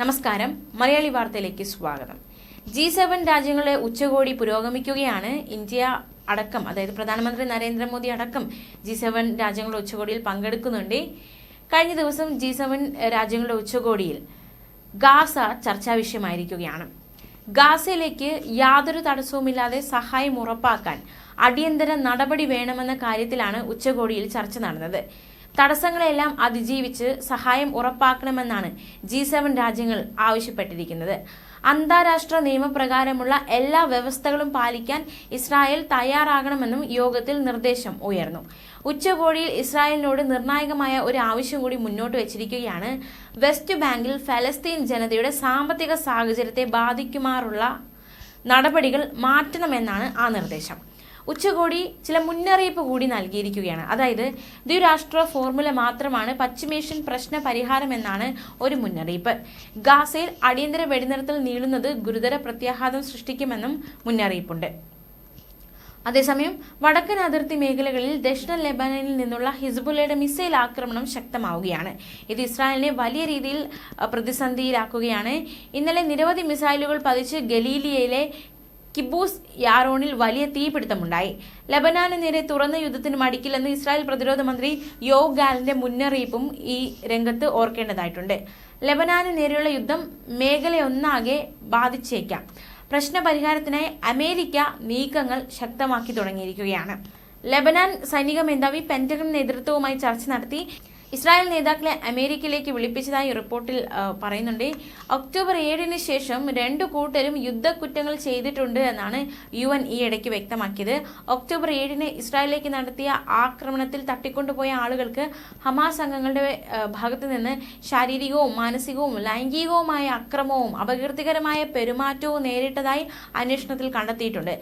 നമസ്കാരം. മലയാളി വാർത്തയിലേക്ക് സ്വാഗതം. ജി സെവൻ രാജ്യങ്ങളെ ഉച്ചകോടി പുരോഗമിക്കുകയാണ്. ഇന്ത്യ അടക്കം അതായത് പ്രധാനമന്ത്രി നരേന്ദ്രമോദി അടക്കം ജി സെവൻ രാജ്യങ്ങളുടെ ഉച്ചകോടിയിൽ പങ്കെടുക്കുന്നുണ്ട്. കഴിഞ്ഞ ദിവസം ജി സെവൻ രാജ്യങ്ങളുടെ ഉച്ചകോടിയിൽ ഗാസ ചർച്ചാ വിഷയമായിരിക്കുകയാണ്. ഗാസയിലേക്ക് യാതൊരു തടസ്സവുമില്ലാതെ സഹായം ഉറപ്പാക്കാൻ അടിയന്തര നടപടി വേണമെന്ന കാര്യത്തിലാണ് ഉച്ചകോടിയിൽ ചർച്ച നടന്നത്. തടസ്സങ്ങളെല്ലാം അതിജീവിച്ച് സഹായം ഉറപ്പാക്കണമെന്നാണ് ജി സെവൻ രാജ്യങ്ങൾ ആവശ്യപ്പെട്ടിരിക്കുന്നത്. അന്താരാഷ്ട്ര നിയമപ്രകാരമുള്ള എല്ലാ വ്യവസ്ഥകളും പാലിക്കാൻ ഇസ്രായേൽ തയ്യാറാകണമെന്നും യോഗത്തിൽ നിർദ്ദേശം ഉയർന്നു. ഉച്ചകോടിയിൽ ഇസ്രായേലിനോട് നിർണായകമായ ഒരു ആവശ്യം കൂടി മുന്നോട്ട് വച്ചിരിക്കുകയാണ്. വെസ്റ്റ് ബാങ്കിൽ ഫലസ്തീൻ ജനതയുടെ സാമ്പത്തിക സാഹചര്യത്തെ ബാധിക്കുമാറുള്ള നടപടികൾ മാറ്റണമെന്നാണ് ആ നിർദ്ദേശം. ഉച്ചകോടി ചില മുന്നറിയിപ്പ് കൂടി നൽകിയിരിക്കുകയാണ്. അതായത് ദ്വിരാഷ്ട്ര ഫോർമുല മാത്രമാണ് പശ്ചിമേഷ്യൻ പ്രശ്ന പരിഹാരമെന്നാണ് ഒരു മുന്നറിയിപ്പ്. ഗാസയിൽ അടിയന്തര വെടിനിർത്തൽ നീളുന്നത് ഗുരുതര പ്രത്യാഘാതം സൃഷ്ടിക്കുമെന്നും മുന്നറിയിപ്പുണ്ട്. അതേസമയം വടക്കൻ അതിർത്തി മേഖലകളിൽ ദക്ഷിണ ലെബനനിൽ നിന്നുള്ള ഹിസ്ബുള്ളയുടെ മിസൈൽ ആക്രമണം ശക്തമാവുകയാണ്. ഇത് ഇസ്രായേലിനെ വലിയ രീതിയിൽ പ്രതിസന്ധിയിലാക്കുകയാണ്. ഇന്നലെ നിരവധി മിസൈലുകൾ പതിച്ച് ഗലീലിയയിലെ കിബൂസ് യാറോണിൽ വലിയ തീപിടുത്തമുണ്ടായി. ലബനാന് നേരെ തുറന്ന യുദ്ധത്തിന് മടിക്കില്ലെന്ന് ഇസ്രായേൽ പ്രതിരോധ മന്ത്രി യോ ഗാലിന്റെ മുന്നറിയിപ്പും ഈ രംഗത്ത് ഓർക്കേണ്ടതായിട്ടുണ്ട്. ലബനാന് നേരെയുള്ള യുദ്ധം മേഖലയൊന്നാകെ ബാധിച്ചേക്കാം. പ്രശ്നപരിഹാരത്തിനായി അമേരിക്ക നീക്കങ്ങൾ ശക്തമാക്കി തുടങ്ങിയിരിക്കുകയാണ്. ലബനാൻ സൈനിക മേധാവി പെന്റഗൺ നേതൃത്വവുമായി ചർച്ച നടത്തി ഇസ്രായേൽ നേതാക്കളെ അമേരിക്കയിലേക്ക് വിളിപ്പിച്ചതായി റിപ്പോർട്ടിൽ പറയുന്നുണ്ട്. ഒക്ടോബർ ഏഴിന് ശേഷം രണ്ടു കൂട്ടരും യുദ്ധക്കുറ്റങ്ങൾ ചെയ്തിട്ടുണ്ട് എന്നാണ് യു എൻ ഈ ഇടയ്ക്ക് വ്യക്തമാക്കിയത്. ഒക്ടോബർ ഏഴിന് ഇസ്രായേലിലേക്ക് നടത്തിയ ആക്രമണത്തിൽ തട്ടിക്കൊണ്ടുപോയ ആളുകൾക്ക് ഹമാസ് അംഗങ്ങളുടെ ഭാഗത്ത് നിന്ന് ശാരീരികവും മാനസികവും ലൈംഗികവുമായ അക്രമവും അപകീർത്തികരമായ പെരുമാറ്റവും നേരിട്ടതായി അന്വേഷണത്തിൽ കണ്ടെത്തിയിട്ടുണ്ട്.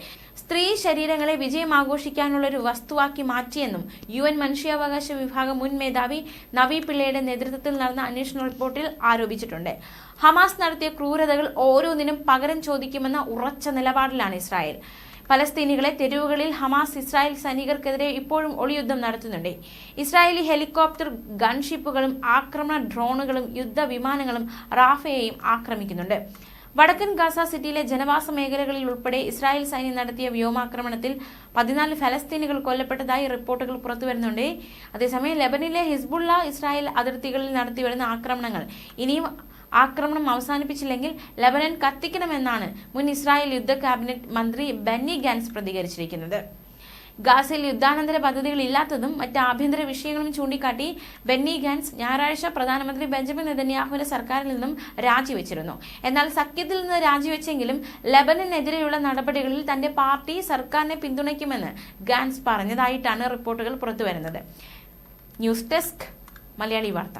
സ്ത്രീ ശരീരങ്ങളെ വിജയം ആഘോഷിക്കാനുള്ള ഒരു വസ്തുവാക്കി മാറ്റിയെന്നും യു എൻ മനുഷ്യാവകാശ വിഭാഗം മുൻ മേധാവി നവി പിള്ളയുടെ നേതൃത്വത്തിൽ നടന്ന അന്വേഷണ റിപ്പോർട്ടിൽ ആരോപിച്ചിട്ടുണ്ട്. ഹമാസ് നടത്തിയ ക്രൂരതകൾ ഓരോന്നിനും പകരം ചോദിക്കുമെന്ന ഉറച്ച നിലപാടിലാണ് ഇസ്രായേൽ. പലസ്തീനികളെ തെരുവുകളിൽ ഹമാസ് ഇസ്രായേൽ സൈനികർക്കെതിരെ ഇപ്പോഴും ഒളിയുദ്ധം നടത്തുന്നുണ്ട്. ഇസ്രായേലി ഹെലികോപ്റ്റർ ഗൺഷിപ്പുകളും ആക്രമണ ഡ്രോണുകളും യുദ്ധവിമാനങ്ങളും റാഫയെയും ആക്രമിക്കുന്നുണ്ട്. വടക്കൻ ഗാസ സിറ്റിയിലെ ജനവാസ മേഖലകളിൽ ഉൾപ്പെടെ ഇസ്രായേൽ സൈന്യം നടത്തിയ വ്യോമാക്രമണത്തിൽ പതിനാല് ഫലസ്തീനുകൾ കൊല്ലപ്പെട്ടതായി റിപ്പോർട്ടുകൾ പുറത്തുവരുന്നുണ്ട് അതേസമയം ലെബനിലെ ഹിസ്ബുള്ള ഇസ്രായേൽ അതിർത്തികളിൽ നടത്തിവരുന്ന ആക്രമണങ്ങൾ ഇനിയും ആക്രമണം അവസാനിപ്പിച്ചില്ലെങ്കിൽ ലബനൻ കത്തിക്കണമെന്നാണ് മുൻ ഇസ്രായേൽ യുദ്ധ ക്യാബിനറ്റ് മന്ത്രി ബെന്നി ഗാൻസ് പ്രതികരിച്ചിരിക്കുന്നത്. ഗാസയിൽ യുദ്ധാനന്തര പദ്ധതികൾ ഇല്ലാത്തതും മറ്റ് ആഭ്യന്തര വിഷയങ്ങളും ചൂണ്ടിക്കാട്ടി ബെന്നി ഗാൻസ് ഞായറാഴ്ച പ്രധാനമന്ത്രി ബെഞ്ചമിൻ നെതന്യാഹുവിന്റെ സർക്കാരിൽ നിന്നും രാജിവെച്ചിരുന്നു. എന്നാൽ സഖ്യത്തിൽ നിന്ന് രാജിവെച്ചെങ്കിലും ലബനനെതിരെയുള്ള നടപടികളിൽ തന്റെ പാർട്ടി സർക്കാരിനെ പിന്തുണയ്ക്കുമെന്ന് ഗാൻസ് പറഞ്ഞതായിട്ടാണ് റിപ്പോർട്ടുകൾ പുറത്തുവരുന്നത്. ന്യൂസ് ഡെസ്ക് മലയാളി വാർത്ത.